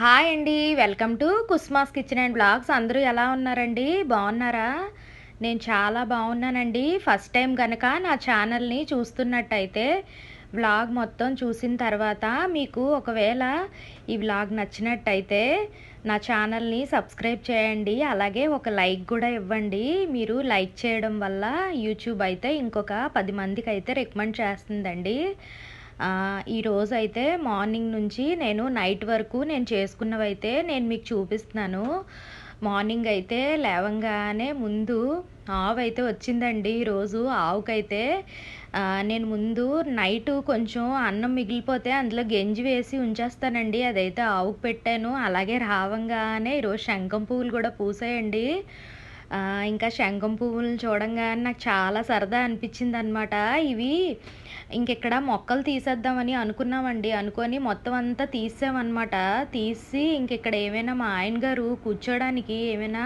Hi అండి welcome to Kusmas kitchen and blogs. అందరూ ఎలా ఉన్నారండి? బాగున్నారా? నేను చాలా బాగున్నానండి. ఫస్ట్ టైం కనుక నా ఛానల్ని చూస్తున్నట్టయితే వ్లాగ్ మొత్తం చూసిన తర్వాత మీకు ఒకవేళ ఈ వ్లాగ్ నచ్చినట్టయితే నా ఛానల్ని సబ్స్క్రైబ్ చేయండి. అలాగే ఒక లైక్ కూడా ఇవ్వండి. మీరు లైక్ చేయడం వల్ల యూట్యూబ్ అయితే ఇంకొక పది మందికి అయితే రికమెండ్ చేస్తుందండి. ఈరోజు అయితే మార్నింగ్ నుంచి నేను నైట్ వరకు నేను చేసుకున్నవైతే నేను మీకు చూపిస్తున్నాను. మార్నింగ్ అయితే లేవంగానే ముందు ఆవు అయితే వచ్చిందండి ఈరోజు ఆవుకైతే నేను ముందు నైట్ కొంచెం అన్నం మిగిలిపోతే అందులో గెంజి వేసి ఉంచేస్తానండి. అదైతే ఆవుకు పెట్టాను. అలాగే రావంగానే ఈరోజు శంఖం పువ్వులు కూడా పూసాయండి. ఇంకా శంఖం పువ్వులను చూడంగానే నాకు చాలా సరదా అనిపించింది అనమాట ఇవి ఇంకెక్కడ మొక్కలు తీసేద్దామని అనుకున్నామండి. అనుకొని మొత్తం అంతా తీసామన్నమాట తీసి ఇంకెక్కడ ఏమైనా మా ఆయన గారు కూర్చోడానికి ఏమైనా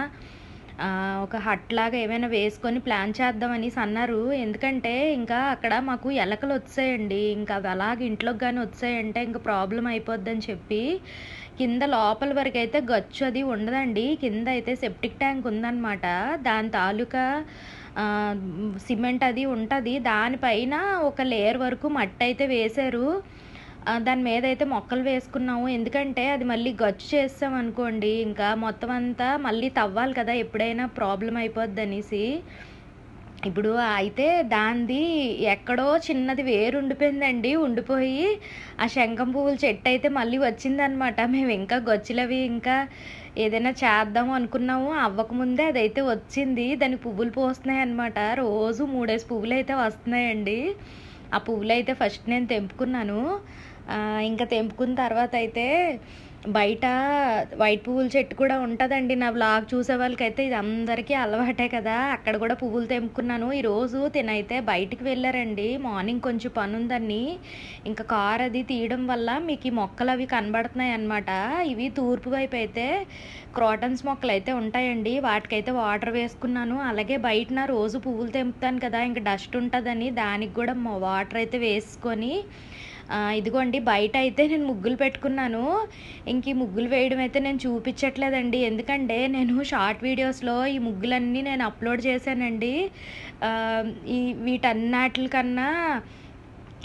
ఒక హట్ లాగా ఏమైనా వేసుకొని ప్లాన్ చేద్దామని అన్నారు ఎందుకంటే ఇంకా అక్కడ మాకు ఎలకలు వచ్చాయండి. ఇంకా అవి అలాగ ఇంట్లోకి కానీ వచ్చాయంటే ఇంకా ప్రాబ్లం అయిపోద్దని చెప్పి కింద లోపల వరకు అయితే గచ్చు అది ఉండదండి. కింద అయితే సెప్టిక్ ట్యాంక్ ఉందన్నమాట. దాని తాలూకా సిమెంట్ అది ఉంటుంది. దానిపైన ఒక లేయర్ వరకు మట్టి అయితే వేశారు. దాని మీద అయితే మొక్కలు వేసుకున్నాము. ఎందుకంటే అది మళ్ళీ గచ్చు చేస్తాం అనుకోండి. ఇంకా మొత్తం అంతా మళ్ళీ తవ్వాలి కదా ఎప్పుడైనా ప్రాబ్లం అయిపోద్ది అనేసి ఇప్పుడు అయితే దాంది ఎక్కడో చిన్నది వేరు ఉండిపోయిందండి ఉండిపోయి ఆ శంఖం పువ్వుల చెట్టు అయితే మళ్ళీ వచ్చిందనమాట. మేము ఇంకా గొచ్చులవి ఇంకా ఏదైనా చేద్దాం అనుకున్నాము. అవ్వకముందే అదైతే వచ్చింది. దాని పువ్వులు పోస్తున్నాయి అనమాట రోజు మూడేసి పువ్వులు అయితే వస్తున్నాయండి. ఆ పువ్వులు అయితే ఫస్ట్ నేను తెంపుకున్నాను. ఇంకా తెంపుకున్న తర్వాత అయితే బయట వైట్ పువ్వుల చెట్టు కూడా ఉంటుందండి. నా బ్లాగ్ చూసే వాళ్ళకైతే ఇది అందరికీ అలవాటే కదా. అక్కడ కూడా పువ్వులు తెంపుకున్నాను. ఈరోజు తినైతే బయటికి వెళ్ళారండి. మార్నింగ్ కొంచెం పని ఉందని. ఇంకా కార్ అది తీయడం వల్ల మీకు ఈ మొక్కలు అవి కనబడుతున్నాయి అన్నమాట. ఇవి తూర్పు వైపు అయితే క్రాటన్స్ మొక్కలు అయితే ఉంటాయండి. వాటికైతే వాటర్ వేసుకున్నాను. అలాగే బయట నా రోజు పువ్వులు తెంపుతాను కదా. ఇంకా డస్ట్ ఉంటుందని దానికి కూడా వాటర్ అయితే వేసుకొని ఇదిగోండి బయట అయితే నేను ముగ్గులు పెట్టుకున్నాను. ఇంక ఈ ముగ్గులు వేయడం అయితే నేను చూపించట్లేదండి. ఎందుకంటే నేను షార్ట్ వీడియోస్లో ఈ ముగ్గులన్నీ నేను అప్లోడ్ చేశానండి. ఈ వీటన్నాటికన్నా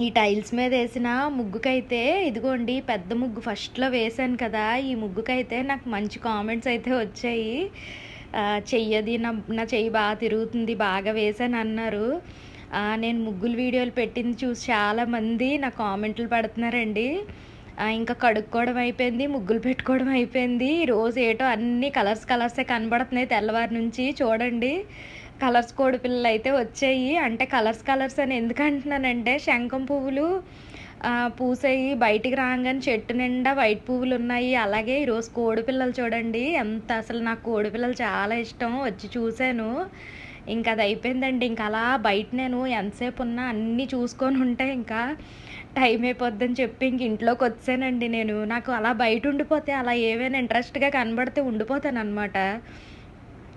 ఈ టైల్స్ మీద వేసిన ముగ్గుకైతే ఇదిగోండి పెద్ద ముగ్గు ఫస్ట్లో వేశాను కదా. ఈ ముగ్గుకైతే నాకు మంచి కామెంట్స్ అయితే వచ్చాయి. చెయ్యది నా నా చెయ్యి బాగా తిరుగుతుంది బాగా వేశాను అన్నారు. నేను ముగ్గులు వీడియోలు పెట్టింది చూసి చాలామంది నా కామెంట్లు పెడుతున్నారండి. ఇంకా కడుక్కోవడం అయిపోయింది ముగ్గులు పెట్టుకోవడం అయిపోయింది. రోజు ఏటో అన్ని కలర్స్ కలర్సే కనబడుతున్నాయి తెల్లవారి నుంచి. చూడండి కలర్స్ కోడి పిల్లలు అయితే వచ్చాయి. అంటే కలర్స్ కలర్స్ అని ఎందుకు అంటున్నానంటే శంఖం పువ్వులు పూసాయి బయటికి రాగానే చెట్టు నిండా వైట్ పువ్వులు ఉన్నాయి. అలాగే ఈరోజు కోడి పిల్లలు చూడండి ఎంత అసలు నాకు కోడి పిల్లలు చాలా ఇష్టం. వచ్చి చూశాను. ఇంకా అది అయిపోయిందండి. ఇంకా అలా బయట నేను ఎంతసేపు ఉన్నా అన్నీ చూసుకొని ఉంటే ఇంకా టైం అయిపోద్దని చెప్పి ఇంక ఇంట్లోకి వచ్చానండి నేను. నాకు అలా బయట ఉండిపోతే అలా ఏవైనా ఇంట్రెస్ట్గా కనబడితే ఉండిపోతాను అనమాట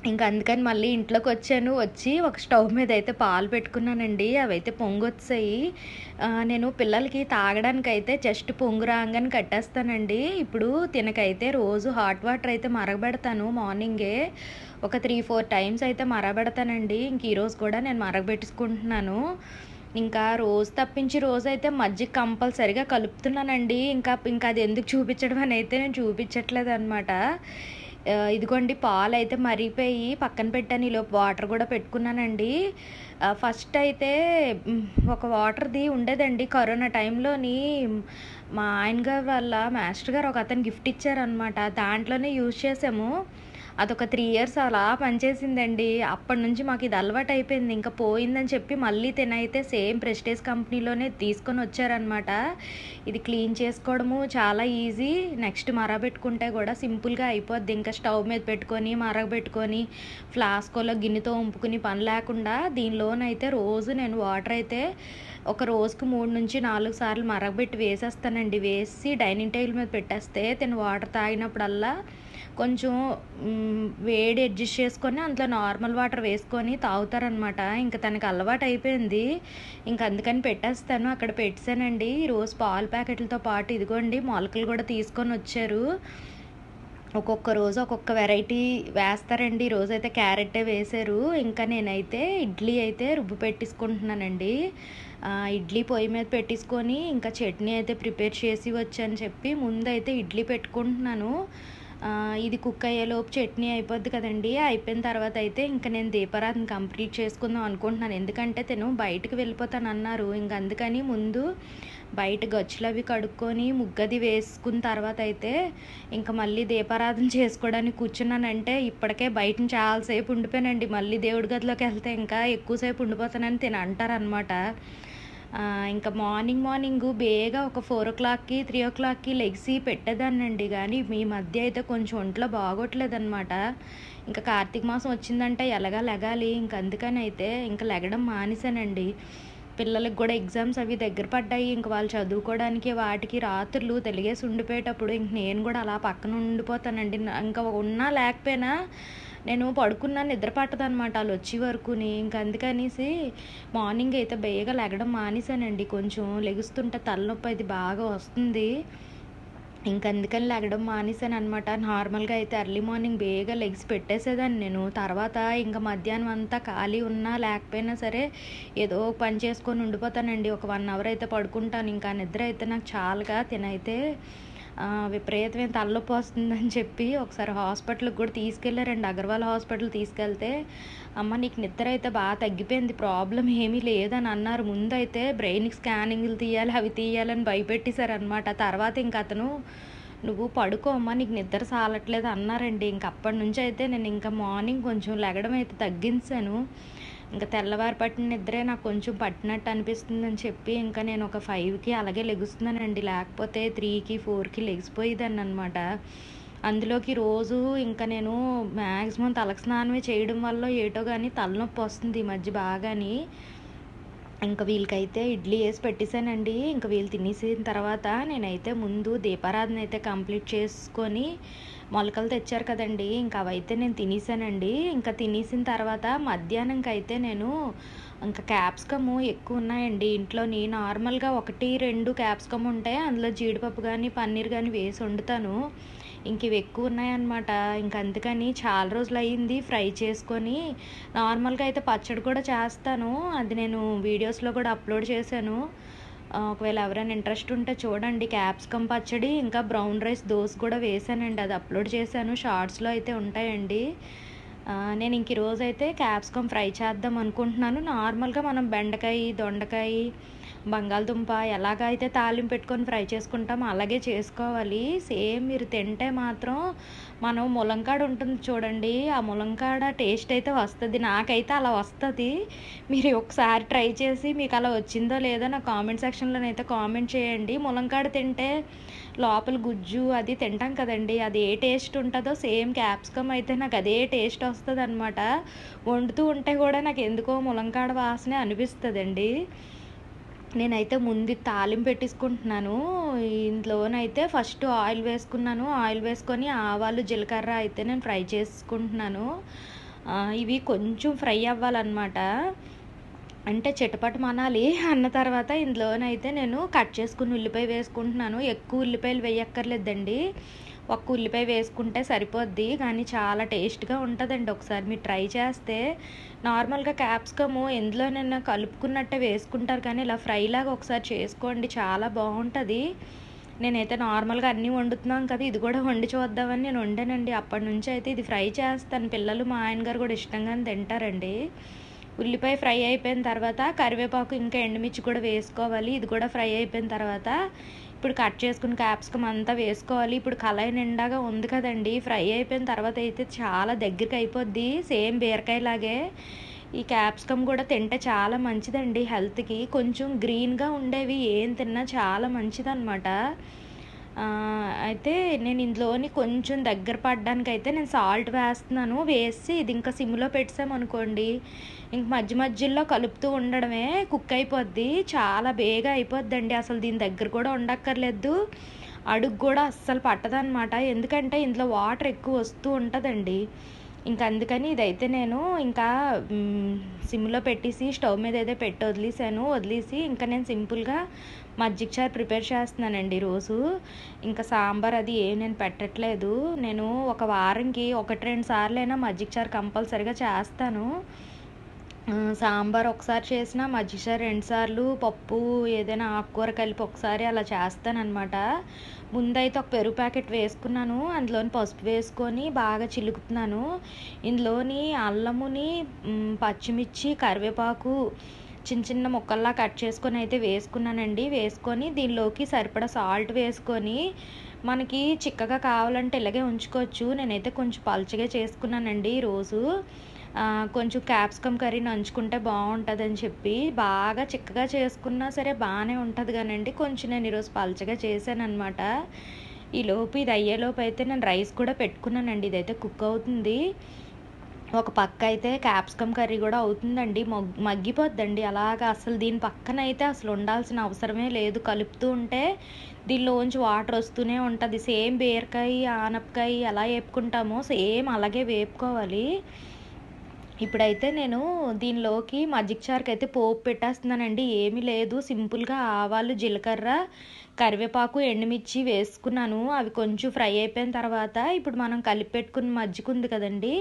ఇంకా అందుకని మళ్ళీ ఇంట్లోకి వచ్చాను. వచ్చి ఒక స్టవ్ మీద అయితే పాలు పెట్టుకున్నానండి. అవి అయితే పొంగొచ్చాయి నేను పిల్లలకి తాగడానికి అయితే జస్ట్ పొంగు రాగానే కట్టేస్తానండి. ఇప్పుడు తినకైతే రోజు హాట్ వాటర్ అయితే మరగబెడతాను మార్నింగే. ఒక త్రీ ఫోర్ టైమ్స్ అయితే మరగబెడతానండి. ఇంక ఈరోజు కూడా నేను మరగబెట్టుకుంటున్నాను. ఇంకా రోజు తప్పించి రోజు అయితే మజ్జిగ కంపల్సరిగా కలుపుతున్నానండి. ఇంకా ఇంకా అది ఎందుకు చూపించడం అని అయితే నేను చూపించట్లేదు అనమాట ఇదిగోండి పాలు అయితే మరిగిపోయి పక్కన పెట్టాను. ఈలోపు వాటర్ కూడా పెట్టుకున్నానండి. ఫస్ట్ అయితే ఒక వాటర్ది ఉండేదండి కరోనా టైంలోని. మా ఆయన గారు వాళ్ళ మాస్టర్ గారు ఒక అతను గిఫ్ట్ ఇచ్చారనమాట దాంట్లోనే యూజ్ చేసాము. అదొక త్రీ ఇయర్స్ అలా పనిచేసిందండి. అప్పటి నుంచి మాకు ఇది అలవాటు అయిపోయింది. ఇంకా పోయిందని చెప్పి మళ్ళీ తినైతే సేమ్ ప్రెస్టేజ్ కంపెనీలోనే తీసుకొని వచ్చారనమాట ఇది క్లీన్ చేసుకోవడము చాలా ఈజీ. నెక్స్ట్ మరగబెట్టుకుంటే కూడా సింపుల్గా అయిపోద్ది. ఇంకా స్టవ్ మీద పెట్టుకొని మరగబెట్టుకొని ఫ్లాస్కోలో గిన్నెతో ఉంపుకుని పని లేకుండా దీనిలోనైతే రోజు నేను వాటర్ అయితే ఒక రోజుకు మూడు నుంచి నాలుగు సార్లు మరగబెట్టి వేసేస్తానండి. వేసి డైనింగ్ టేబుల్ మీద పెట్టేస్తే తిని వాటర్ తాగినప్పుడల్లా కొంచెం వేడి అడ్జస్ట్ చేసుకొని అందులో నార్మల్ వాటర్ వేసుకొని తాగుతారనమాట. ఇంకా తనకి అలవాటు అయిపోయింది. ఇంక అందుకని పెట్టేస్తాను. అక్కడ పెట్టానండి రోజు పాల ప్యాకెట్లతో పాటు ఇదిగోండి మొలకలు కూడా తీసుకొని వచ్చారు. ఒక్కొక్క రోజు ఒక్కొక్క వెరైటీ వేస్తారండి. ఈరోజు అయితే క్యారెటే వేశారు. ఇంకా నేనైతే ఇడ్లీ అయితే రుబ్బు పెట్టేసుకుంటున్నానండి. ఇడ్లీ పొయ్యి మీద పెట్టేసుకొని ఇంకా చట్నీ అయితే ప్రిపేర్ చేసి వచ్చని చెప్పి ముందైతే ఇడ్లీ పెట్టుకుంటున్నాను. ఇది కుక్ అయ్యేలోపు చట్నీ అయిపోద్ది కదండి. అయిపోయిన తర్వాత అయితే ఇంకా నేను దీపారాధన కంప్లీట్ చేసుకుందాం అనుకుంటున్నాను. ఎందుకంటే తను బయటకు వెళ్ళిపోతాను అన్నారు. ఇంక అందుకని ముందు బయట గచ్చులు అవి కడుక్కొని ముగ్గది వేసుకున్న తర్వాత అయితే ఇంకా మళ్ళీ దీపారాధన చేసుకోవడానికి కూర్చున్నానంటే ఇప్పటికే బయట చాలాసేపు ఉండిపోయానండి. మళ్ళీ దేవుడి గదిలోకి వెళ్తే ఇంకా ఎక్కువసేపు ఉండిపోతానని తిన అంటారనమాట ఇంకా మార్నింగ్ మార్నింగ్ బేగా ఒక ఫోర్ ఓ క్లాక్కి త్రీ ఓ క్లాక్కి లెగ్సి పెట్టేదాన్నండి. కానీ మీ మధ్య అయితే కొంచెం ఒంట్లో బాగోట్లేదన్నమాట. ఇంకా కార్తీక మాసం వచ్చిందంటే ఎలాగా లెగాలి? ఇంక అందుకని అయితే ఇంకా లెగడం మానేశానండి. పిల్లలకి కూడా ఎగ్జామ్స్ అవి దగ్గర పడ్డాయి. ఇంక వాళ్ళు చదువుకోవడానికి వాటికి రాత్రులు తెలిగేసి ఉండిపోయేటప్పుడు ఇంక నేను కూడా అలా పక్కన ఉండిపోతానండి. ఇంకా ఉన్నా లేకపోయినా నేను పడుకున్నా నిద్ర పట్టదనమాట వాళ్ళు వచ్చే వరకుని. ఇంక అందుకనేసి మార్నింగ్ అయితే బేగా లెగడం మానేశానండి. కొంచెం లెగుస్తుంటే తలనొప్పి అది బాగా వస్తుంది. ఇంక అందుకని లెగడం మానేశాను అనమాట నార్మల్గా అయితే ఎర్లీ మార్నింగ్ బేగా లెగ్స్ పెట్టేసేదాన్ని నేను. తర్వాత ఇంకా మధ్యాహ్నం అంతా ఖాళీ ఉన్నా లేకపోయినా సరే ఏదో పని చేసుకొని ఉండిపోతానండి. ఒక వన్ అవర్ అయితే పడుకుంటాను. ఇంకా నిద్ర అయితే నాకు చాలుగా తినైతే విపరీతమైన తలనొప్పి వస్తుందని చెప్పి ఒకసారి హాస్పిటల్కి కూడా తీసుకెళ్ళారండి. అగర్వాల్ హాస్పిటల్ తీసుకెళ్తే అమ్మ నీకు నిద్ర అయితే బాగా తగ్గిపోయింది ప్రాబ్లం ఏమీ లేదని అన్నారు. ముందు అయితే బ్రెయిన్కి స్కానింగ్లు తీయాలి అవి తీయాలని భయపెట్టేశారనమాట తర్వాత ఇంక అతను నువ్వు పడుకో అమ్మా నీకు నిద్ర సాలట్లేదు అన్నారండి. ఇంక అప్పటి నుంచి అయితే నేను ఇంకా మార్నింగ్ కొంచెం లెగడం అయితే తగ్గించాను. ఇంకా తెల్లవారు పట్టిన నిద్రే నాకు కొంచెం పట్టినట్టు అనిపిస్తుందని చెప్పి ఇంకా నేను ఒక ఫైవ్కి అలాగే లెగుస్తున్నానండి. లేకపోతే త్రీకి ఫోర్కి లెగిసిపోయేదాన్ని అనమాట అందులోకి రోజు ఇంకా నేను మ్యాక్సిమం తలకు స్నానమే చేయడం వల్ల ఏటో కానీ తలనొప్పి వస్తుంది ఈ మధ్య బాగాని. ఇంకా వీళ్ళకైతే ఇడ్లీ వేసి పెట్టేశానండి. ఇంకా వీళ్ళు తినేసిన తర్వాత నేనైతే ముందు దీపారాధన అయితే కంప్లీట్ చేసుకొని మొలకలు తెచ్చారు కదండి. ఇంకా అవైతే నేను తినేసానండి ఇంకా తినేసిన తర్వాత మధ్యాహ్నంకి అయితే నేను ఇంకా క్యాప్సికమ్ ఎక్కువ ఉన్నాయండి ఇంట్లోని నార్మల్గా ఒకటి రెండు క్యాప్సికమ్ ఉంటాయి. అందులో జీడిపప్పు కానీ పన్నీర్ కానీ వేసి వండుతాను. ఇంక ఇవి ఎక్కువ ఉన్నాయన్నమాట. ఇంక అందుకని చాలా రోజులు అయ్యింది ఫ్రై చేసుకొని. నార్మల్గా అయితే పచ్చడి కూడా చేస్తాను. అది నేను వీడియోస్లో కూడా అప్లోడ్ చేశాను. ఒకవేళ ఎవరైనా ఇంట్రెస్ట్ ఉంటే చూడండి. క్యాప్సికమ్ పచ్చడి ఇంకా బ్రౌన్ రైస్ దోశ కూడా వేసానండి. అది అప్లోడ్ చేశాను. షార్ట్స్లో అయితే ఉంటాయండి. నేను ఇంక ఈరోజు అయితే క్యాప్సికమ్ ఫ్రై చేద్దాం అనుకుంటున్నాను. నార్మల్గా మనం బెండకాయ దొండకాయ బంగాళదుంప ఎలాగ అయితే తాలింపు పెట్టుకొని ఫ్రై చేసుకుంటామో అలాగే చేసుకోవాలి. సేమ్ మీరు తింటే మాత్రం మనం ములంకాడ ఉంటుంది చూడండి ఆ ములంకాడ టేస్ట్ అయితే వస్తుంది. నాకైతే అలా వస్తుంది. మీరు ఒకసారి ట్రై చేసి మీకు అలా వచ్చిందో లేదో నా కామెంట్ సెక్షన్లోనైతే కామెంట్ చేయండి. ములంకాడ తింటే లోపల గుజ్జు అది తింటాం కదండి అది ఏ టేస్ట్ ఉంటుందో సేమ్ క్యాప్సికమ్ అయితే నాకు అదే టేస్ట్ వస్తుంది అనమాట వండుతూ ఉంటే కూడా నాకు ఎందుకో ములంకాడ వాసనే అనిపిస్తుందండి. నేనైతే ముందు తాలింపు పెట్టేసుకుంటున్నాను ఇందులోనైతే ఫస్ట్ ఆయిల్ వేసుకున్నాను. ఆయిల్ వేసుకొని ఆవాలు జీలకర్ర అయితే నేను ఫ్రై చేసుకుంటున్నాను. ఇవి కొంచెం ఫ్రై అవ్వాలన్నమాట. అంటే చిటపట మనాలి. అన్న తర్వాత ఇందులోనైతే నేను కట్ చేసుకుని ఉల్లిపాయ వేసుకుంటున్నాను. ఎక్కువ ఉల్లిపాయలు వేయక్కర్లేదండి. ఒక్క ఉల్లిపాయ వేసుకుంటే సరిపోద్ది కానీ చాలా టేస్ట్గా ఉంటుందండి. ఒకసారి మీరు ట్రై చేస్తే నార్మల్గా క్యాప్సికమ్ ఎందులోనైనా కలుపుకున్నట్టే వేసుకుంటారు కానీ ఇలా ఫ్రై లాగా ఒకసారి చేసుకోండి చాలా బాగుంటుంది. నేనైతే నార్మల్గా అన్నీ వండుతున్నాం కదా ఇది కూడా వండి చూద్దామని నేను వండానండి. అప్పటి నుంచి అయితే ఇది ఫ్రై చేస్తాను. పిల్లలు మా ఆయన గారు కూడా ఇష్టంగానే తింటారండి. ఉల్లిపాయ ఫ్రై అయిపోయిన తర్వాత కరివేపాకు ఇంకా ఎండుమిర్చి కూడా వేసుకోవాలి. ఇది కూడా ఫ్రై అయిపోయిన తర్వాత ఇప్పుడు కట్ చేసుకుని క్యాప్సికమ్ అంతా వేసుకోవాలి. ఇప్పుడు కళాయి నిండాగా ఉంది కదండి. ఫ్రై అయిపోయిన తర్వాత అయితే చాలా దగ్గరికి అయిపోద్ది. సేమ్ బీరకాయ లాగే. ఈ క్యాప్సికమ్ కూడా తింటే చాలా మంచిదండి హెల్త్కి. కొంచెం గ్రీన్గా ఉండేవి. ఏం తిన్నా చాలా మంచిదన్నమాట. అయితే నేను ఇందులోని కొంచెం దగ్గర పడడానికి అయితే నేను సాల్ట్ వేస్తున్నాను. వేసి ఇది ఇంకా సిమ్లో పెట్టామనుకోండి ఇంక మధ్య మధ్యలో కలుపుతూ ఉండడమే కుక్ అయిపోద్ది. చాలా బేగా అయిపోద్దండి. అసలు దీని దగ్గర కూడా ఉండక్కర్లేదు. అడుగు కూడా అస్సలు పట్టదనమాట ఎందుకంటే ఇందులో వాటర్ ఎక్కువ వస్తూ ఉంటుందండి. ఇంకా అందుకని ఇదైతే నేను ఇంకా సిమ్లో పెట్టేసి స్టవ్ మీద అయితే పెట్టి వదిలేసాను. వదిలేసి ఇంకా నేను సింపుల్గా మజ్జిగ చారు ప్రిపేర్ చేస్తున్నానండి రోజు ఇంకా సాంబార్ అది ఏం నేను పెట్టట్లేదు. నేను ఒక వారంకి ఒకటి రెండు సార్లైనా మజ్జిగ చారు కంపల్సరిగా చేస్తాను. సాంబార్ ఒకసారి చేసిన మజ్జిగ రెండుసార్లు రెండు సార్లు పప్పు ఏదైనా ఆకుకూర కలిపి ఒకసారి అలా చేస్తానమాట ముందైతే ఒక పెరుగు ప్యాకెట్ వేసుకున్నాను అందులోని పసుపు వేసుకొని బాగా చిలుకుతున్నాను. ఇందులోని అల్లముని పచ్చిమిర్చి కరివేపాకు చిన్న చిన్న ముక్కల్లా కట్ చేసుకొని అయితే వేసుకున్నానండి. వేసుకొని దీనిలోకి సరిపడా సాల్ట్ వేసుకొని మనకి చిక్కగా కావాలంటే ఇలాగే ఉంచుకోవచ్చు. నేనైతే కొంచెం పలుచగా చేసుకున్నానండి ఈరోజు. కొంచెం క్యాప్సికమ్ కర్రీ నంచుకుంటే బాగుంటుందని చెప్పి బాగా చిక్కగా చేసుకున్నా సరే బాగానే ఉంటుంది కానండి. కొంచెం నేను ఈరోజు పలుచగా చేశాను అనమాట ఈలోపు ఇది అయ్యేలోపు అయితే నేను రైస్ కూడా పెట్టుకున్నానండి. ఇదైతే కుక్ అవుతుంది. ఒక పక్క అయితే క్యాప్సికమ్ కర్రీ కూడా అవుతుందండి. మగ్ మగ్గిపోద్దండి. అలాగా అసలు దీని పక్కన అయితే అసలు ఉండాల్సిన అవసరమే లేదు. కలుపుతూ ఉంటే దీనిలోంచి వాటర్ వస్తూనే ఉంటుంది. సేమ్ బీరకాయ ఆనపకాయ ఎలా వేపుకుంటామో సేమ్ అలాగే వేపుకోవాలి. ఇప్పుడైతే నేను దీనిలోకి మజ్జిగ చారుకి అయితే పోపు పెట్టేస్తున్నానండి. ఏమీ లేదు. సింపుల్గా ఆవాలు జీలకర్ర కరివేపాకు ఎండుమిర్చి వేసుకున్నాను. అవి కొంచెం ఫ్రై అయిపోయిన తర్వాత ఇప్పుడు మనం కలిపి పెట్టుకున్న మజ్జిగ ఉంది కదండి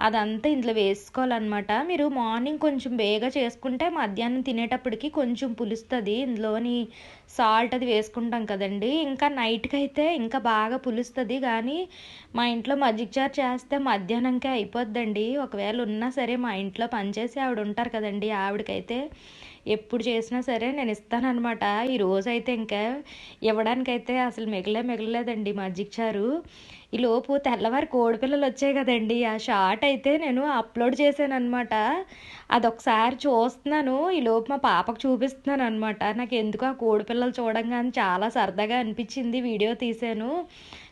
అదంతా ఇందులో వేసుకోవాలన్నమాట. మీరు మార్నింగ్ కొంచెం బేగా చేసుకుంటే మధ్యాహ్నం తినేటప్పటికి కొంచెం పులుస్తుంది. ఇందులోని సాల్ట్ అది వేసుకుంటాం కదండి. ఇంకా నైట్కి అయితే ఇంకా బాగా పులుస్తుంది. కానీ మా ఇంట్లో మజ్జిగ చారు చేస్తే మధ్యాహ్నంకే అయిపోద్దండి. ఒకవేళ ఉన్నా సరే మా ఇంట్లో పనిచేసి ఆవిడ ఉంటారు కదండి ఆవిడకైతే ఎప్పుడు చేసినా సరే నేను ఇస్తానమాట ఈ రోజైతే ఇంకా ఇవ్వడానికైతే అసలు మిగలే మిగలలేదండి మజ్జిగ చారు. ఈ లోపు తెల్లవారి కోడిపిల్లలు వచ్చాయి కదండి. ఆ షార్ట్ అయితే నేను అప్లోడ్ చేశాను అనమాట అదొకసారి చూస్తున్నాను. ఈ లోపు మా పాపకు చూపిస్తున్నాను అనమాట నాకు ఎందుకు ఆ కోడిపిల్లలు చూడంగానే చాలా సరదాగా అనిపించింది. వీడియో తీశాను.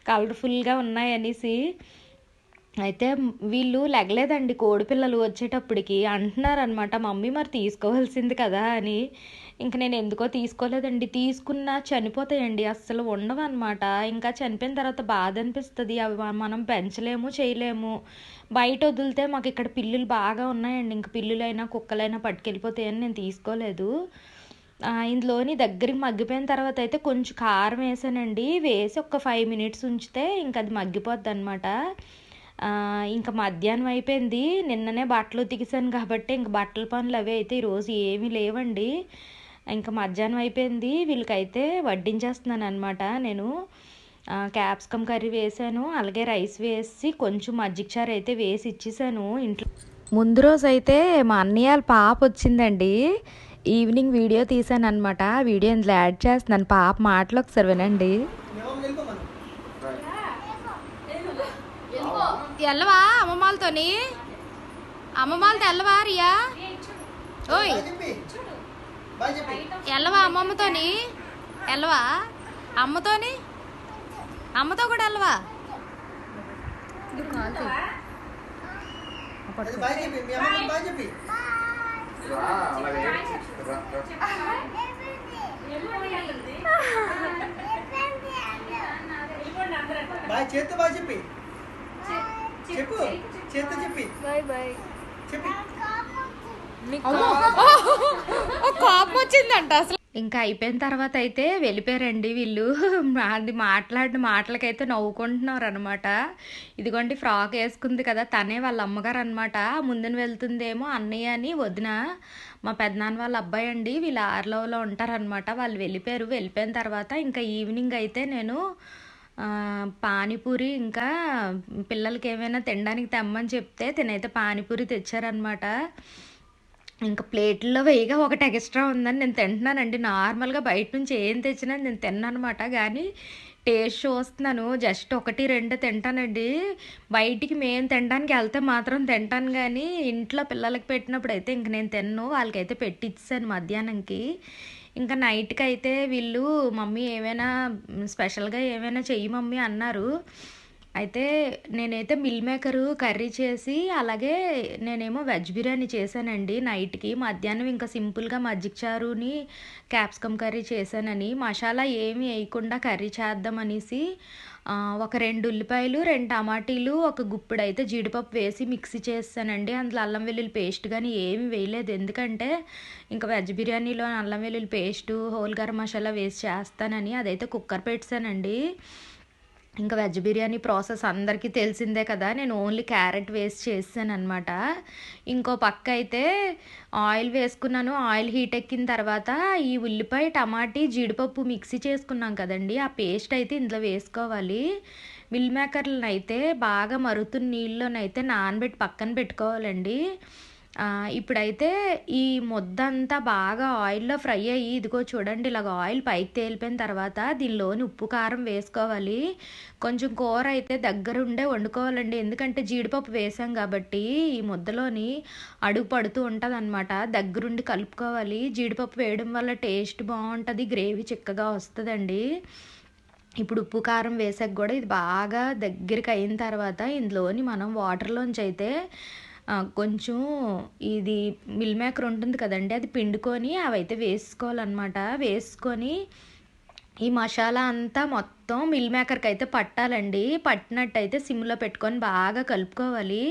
కలర్ఫుల్గా ఉన్నాయి అనేసి అయితే వీళ్ళు లెగలేదండి. కోడిపిల్లలు వచ్చేటప్పటికి అంటున్నారు అనమాట మమ్మీ మరి తీసుకోవాల్సింది కదా అని. ఇంక నేను ఎందుకో తీసుకోలేదండి. తీసుకున్నా చనిపోతాయండి. అస్సలు ఉండవు అనమాట ఇంకా చనిపోయిన తర్వాత బాధ అనిపిస్తుంది. అవి మనం పెంచలేము చేయలేము. బయట వదిలితే మాకు ఇక్కడ పిల్లులు బాగా ఉన్నాయండి. ఇంక పిల్లులైనా కుక్కలైనా పట్టుకెళ్ళిపోతాయని నేను తీసుకోలేదు. ఇందులోని దగ్గరికి మగ్గిపోయిన తర్వాత అయితే కొంచెం కారం వేసానండి. వేసి ఒక ఫైవ్ మినిట్స్ ఉంచితే ఇంకా అది మగ్గిపోద్ది అనమాట ఇంకా మధ్యాహ్నం అయిపోయింది. నిన్ననే బట్టలు ఉతికిసాను కాబట్టి ఇంక బట్టల పనులు అవి అయితే ఈరోజు ఏమీ లేవండి. ఇంకా మధ్యాహ్నం అయిపోయింది. వీళ్ళకైతే వడ్డించేస్తున్నాను అనమాట నేను. క్యాప్సికమ్ కర్రీ వేసాను అలాగే రైస్ వేసి కొంచెం మజ్జిగ చారు అయితే వేసి ఇచ్చేసాను ఇంట్లో ముందు రోజు అయితే మా అన్నయ్య వాళ్ళ పాప వచ్చిందండి. ఈవినింగ్ వీడియో తీసాను అనమాట వీడియో ఇందులో యాడ్ చేస్తున్నాను. పాప మాటలు ఒకసారి వినండి. ఎల్లవా అమ్మమ్మలతోని? అమ్మమ్మలతో ఎల్లవా రియా? ఓయ్. ఎల్లవా అమ్మమ్మతోని? ఎల్లవా? అమ్మతోని? అమ్మతో కూడా బాయ్ అమ్మ బాయ్ చెప్పి రా, అలాగే రా, రా. బాయ్ చేత్తో బాయ్ చెప్పి. చెప్పు చేత్తో చెప్పి. Bye bye. చెప్పి. కోపం వచ్చిందంట అసలు. ఇంకా అయిపోయిన తర్వాత అయితే వెళ్ళిపోయారండి వీళ్ళు. అది మాట్లాడిన మాటలకైతే నవ్వుకుంటున్నారు అనమాట ఇదిగోండి ఫ్రాక్ వేసుకుంది కదా తనే వాళ్ళ అమ్మగారు అనమాట ముందున వెళ్తుందేమో అన్నయ్య అని వదిన. మా పెద్దనాన్న వాళ్ళ అబ్బాయి అండి వీళ్ళు ఆర్లోలో ఉంటారనమాట వాళ్ళు వెళ్ళిపోయారు. వెళ్ళిపోయిన తర్వాత ఇంకా ఈవినింగ్ అయితే నేను పానీపూరి ఇంకా పిల్లలకి ఏమైనా తినడానికి తెమ్మని చెప్తే తినైతే పానీపూరి తెచ్చారనమాట ఇంకా ప్లేట్లో వేయగా ఒకటి ఎక్స్ట్రా ఉందని నేను తింటున్నానండి. నార్మల్గా బయట నుంచి ఏం తెచ్చినా నేను తిన్నానమాట కానీ టేస్ట్ చూస్తున్నాను. జస్ట్ ఒకటి రెండు తింటానండి. బయటికి మేము తినడానికి వెళ్తే మాత్రం తింటాను కానీ ఇంట్లో పిల్లలకి పెట్టినప్పుడు అయితే ఇంక నేను తిన్ను. వాళ్ళకైతే పెట్టిచ్చాను మధ్యాహ్నంకి. ఇంకా నైట్కి అయితే వీళ్ళు మమ్మీ ఏమైనా స్పెషల్గా ఏమైనా చెయ్యి మమ్మీ అన్నారు. అయితే నేనైతే మిల్ మేకరు కర్రీ చేసి అలాగే నేనేమో వెజ్ బిర్యానీ చేశానండి. నైట్కి మధ్యాహ్నం ఇంకా సింపుల్గా మజ్జిగ చారుని క్యాప్సికమ్ కర్రీ చేశానని మసాలా ఏమి వేయకుండా కర్రీ చేద్దాం అనేసి ఒక రెండు ఉల్లిపాయలు రెండు టమాటీలు ఒక గుప్పెడు అయితే జీడిపప్పు వేసి మిక్సీ చేస్తానండి. అందులో అల్లం వెల్లుల్లి పేస్ట్ కానీ ఏమి వేయలేదు. ఎందుకంటే ఇంకా వెజ్ బిర్యానీలో అల్లం వెల్లుల్లి పేస్టు హోల్ గరం మసాలా వేసి చేస్తానని అదైతే కుక్కర్ పెట్టానండి ఇంకా వెజ్ బిర్యానీ ప్రాసెస్ అందరికీ తెలిసిందే కదా. నేను ఓన్లీ క్యారెట్ వేస్ట్ చేసాను అనమాట ఇంకో పక్క అయితే ఆయిల్ వేసుకున్నాను. ఆయిల్ హీట్ ఎక్కిన తర్వాత ఈ ఉల్లిపాయ టమాటీ జీడిపప్పు మిక్సీ చేసుకున్నాం కదండి. ఆ పేస్ట్ అయితే ఇందులో వేసుకోవాలి. మిల్ మేకర్లను అయితే బాగా మరుగుతున్న నీళ్ళలోనైతే నానబెట్టి పక్కన పెట్టుకోవాలండి. ఇప్పుడైతే ఈ ముద్ద అంతా బాగా ఆయిల్లో ఫ్రై అయ్యి ఇదిగో చూడండి ఇలాగ ఆయిల్ పైకి తేలిపోయిన తర్వాత దీనిలోని ఉప్పు కారం వేసుకోవాలి. కొంచెం కూర అయితే దగ్గరుండే వండుకోవాలండి. ఎందుకంటే జీడిపప్పు వేసాం కాబట్టి ఈ ముద్దలోని అడుగు పడుతూ ఉంటుంది అనమాట దగ్గరుండి కలుపుకోవాలి. జీడిపప్పు వేయడం వల్ల టేస్ట్ బాగుంటుంది గ్రేవీ చిక్కగా వస్తుందండి. ఇప్పుడు ఉప్పు కారం వేసాక కూడా ఇది బాగా దగ్గరికి అయిన తర్వాత ఇందులోని మనం వాటర్లోంచి అయితే కొంచెం ఇది మిల్ మేకర్ ఉంటుంది కదండి అది పిండుకొని అవైతే వేసుకోవాలన్నమాట. వేసుకొని ఈ మసాలా అంతా మొత్తం మిల్ మేకర్కి అయితే పట్టాలండి. పట్టినట్టయితే సిమ్లో పెట్టుకొని బాగా కలుపుకోవాలి.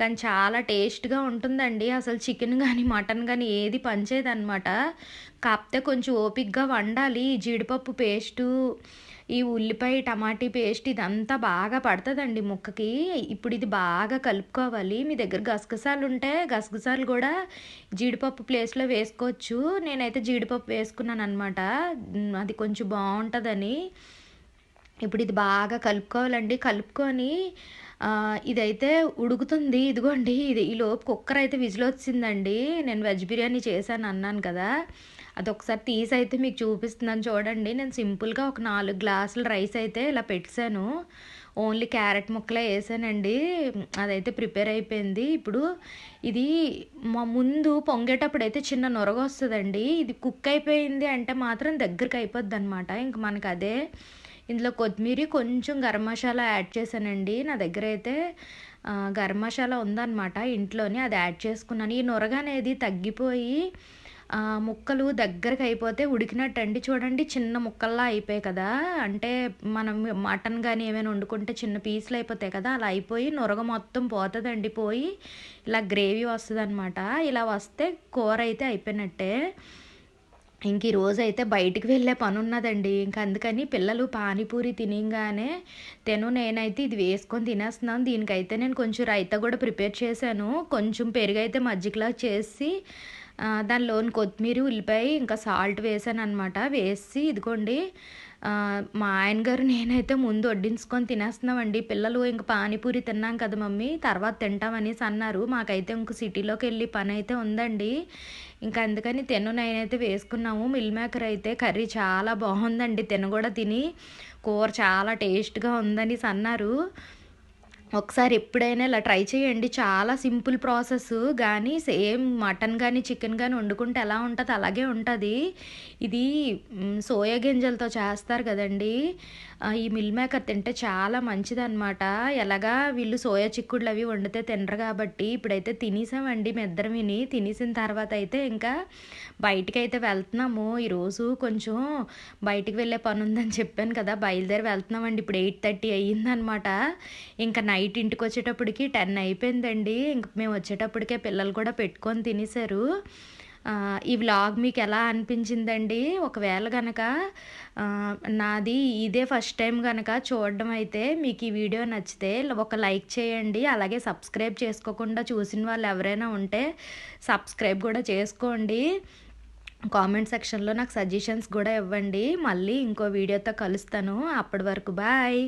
కానీ చాలా టేస్ట్గా ఉంటుందండి. అసలు చికెన్ కానీ మటన్ కానీ ఏది పనిచేయదన్నమాట. కాకపోతే కొంచెం ఓపిక్గా వండాలి. జీడిపప్పు పేస్టు ఈ ఉల్లిపాయ టమాటీ పేస్ట్ ఇదంతా బాగా పడుతుందండి ముక్కకి. ఇప్పుడు ఇది బాగా కలుపుకోవాలి. మీ దగ్గర గసగసాలు ఉంటే గసగసాలు కూడా జీడిపప్పు ప్లేస్లో వేసుకోవచ్చు. నేనైతే జీడిపప్పు వేసుకున్నాను అనమాట అది కొంచెం బాగుంటుందని. ఇప్పుడు ఇది బాగా కలుపుకోవాలండి. కలుపుకొని ఇదైతే ఉడుకుతుంది. ఇదిగోండి ఇది ఈ లోపు కుక్కర్ అయితే విజిల్ వచ్చిందండి. నేను వెజ్ బిర్యానీ చేశాను అన్నాను కదా. అది ఒకసారి తీసి అయితే మీకు చూపిస్తున్నాను చూడండి. నేను సింపుల్గా ఒక నాలుగు గ్లాసుల రైస్ అయితే ఇలా పెట్టాను. ఓన్లీ క్యారెట్ ముక్కలే వేసానండి. అదైతే ప్రిపేర్ అయిపోయింది. ఇప్పుడు ఇది మా ముందు పొంగేటప్పుడు అయితే చిన్న నొరగ వస్తుందండి. ఇది కుక్ అయిపోయింది అంటే మాత్రం దగ్గరికి అయిపోద్ది అనమాట ఇంక మనకు అదే ఇందులో కొత్తిమీర కొంచెం గరం మసాలా యాడ్ చేశానండి. నా దగ్గర అయితే గరం మసాలా ఉందన్నమాట. ఇంట్లోనే అది యాడ్ చేసుకున్నాను. ఈ నొరగ అనేది తగ్గిపోయి ముక్కలు దగ్గరకు అయిపోతే ఉడికినట్టు అండి చూడండి చిన్న ముక్కల్లా అయిపోయాయి కదా. అంటే మనం మటన్ కానీ ఏమైనా వండుకుంటే చిన్న పీసులు అయిపోతాయి కదా. అలా అయిపోయి నొరగ మొత్తం పోతుందండి పోయి. ఇలా గ్రేవీ వస్తుంది ఇలా వస్తే కూర అయితే అయిపోయినట్టే. ఇంక ఈరోజు అయితే బయటికి వెళ్ళే పని ఉన్నదండి ఇంక అందుకని పిల్లలు పానీపూరి తినగానే తెను నేనైతే ఇది వేసుకొని తినేస్తున్నాను. దీనికైతే నేను కొంచెం రైతా కూడా ప్రిపేర్ చేశాను. కొంచెం పెరుగైతే మజ్జిగలా చేసి దానిలోని కొత్తిమీర ఉల్లిపాయ ఇంకా సాల్ట్ వేసాను అనమాట వేసి ఇదిగోండి మా ఆయన గారు నేనైతే ముందు వడ్డించుకొని తినేస్తున్నామండి. పిల్లలు ఇంక పానీపూరి తిన్నాం కదా మమ్మీ తర్వాత తింటామనేసి అన్నారు. మాకైతే ఇంక సిటీలోకి వెళ్ళి పని అయితే ఉందండి. ఇంకా అందుకని తిను నేనైతే వేసుకున్నాము. మిల్ మేకర్ అయితే కర్రీ చాలా బాగుందండి. తిన కూడా తిని. కూర చాలా టేస్ట్గా ఉందని అన్నారు. ఒకసారి ఎప్పుడైనా ఇలా ట్రై చేయండి. చాలా సింపుల్ ప్రాసెస్. కానీ సేమ్ మటన్ కానీ చికెన్ కానీ వండుకుంటే ఎలా ఉంటుంది అలాగే ఉంటుంది. ఇది సోయా గింజలతో చేస్తారు కదండి. ఈ మిల్ మేకర్ తింటే చాలా మంచిదన్నమాట. ఎలాగా వీళ్ళు సోయా చిక్కుడులు అవి వండితే తినరు కాబట్టి ఇప్పుడైతే తినేసామండి మెద్దరం విని. తినేసిన తర్వాత అయితే ఇంకా బయటికి అయితే వెళ్తున్నాము. ఈరోజు కొంచెం బయటికి వెళ్ళే పని ఉందని చెప్పాను కదా బయలుదేరి వెళ్తున్నామండి. ఇప్పుడు ఎయిట్ థర్టీ అయ్యిందనమాట ఇంకా నైట్ ఇంటికి వచ్చేటప్పటికి టెన్ అయిపోయిందండి. ఇంక మేము వచ్చేటప్పటికే పిల్లలు కూడా పెట్టుకొని తినేశారు. ఈ వ్లాగ్ మీకు ఎలా అనిపించిందండి? ఒకవేళ కనుక నాది ఇదే ఫస్ట్ టైం కనుక చూడడం అయితే మీకు ఈ వీడియో నచ్చితే ఒక లైక్ చేయండి. అలాగే సబ్స్క్రైబ్ చేసుకోకుండా చూసిన వాళ్ళు ఎవరైనా ఉంటే సబ్స్క్రైబ్ కూడా చేసుకోండి. కామెంట్ సెక్షన్లో నాకు సజెషన్స్ కూడా ఇవ్వండి. మళ్ళీ ఇంకో వీడియోతో కలుస్తాను. అప్పటి వరకు బాయ్.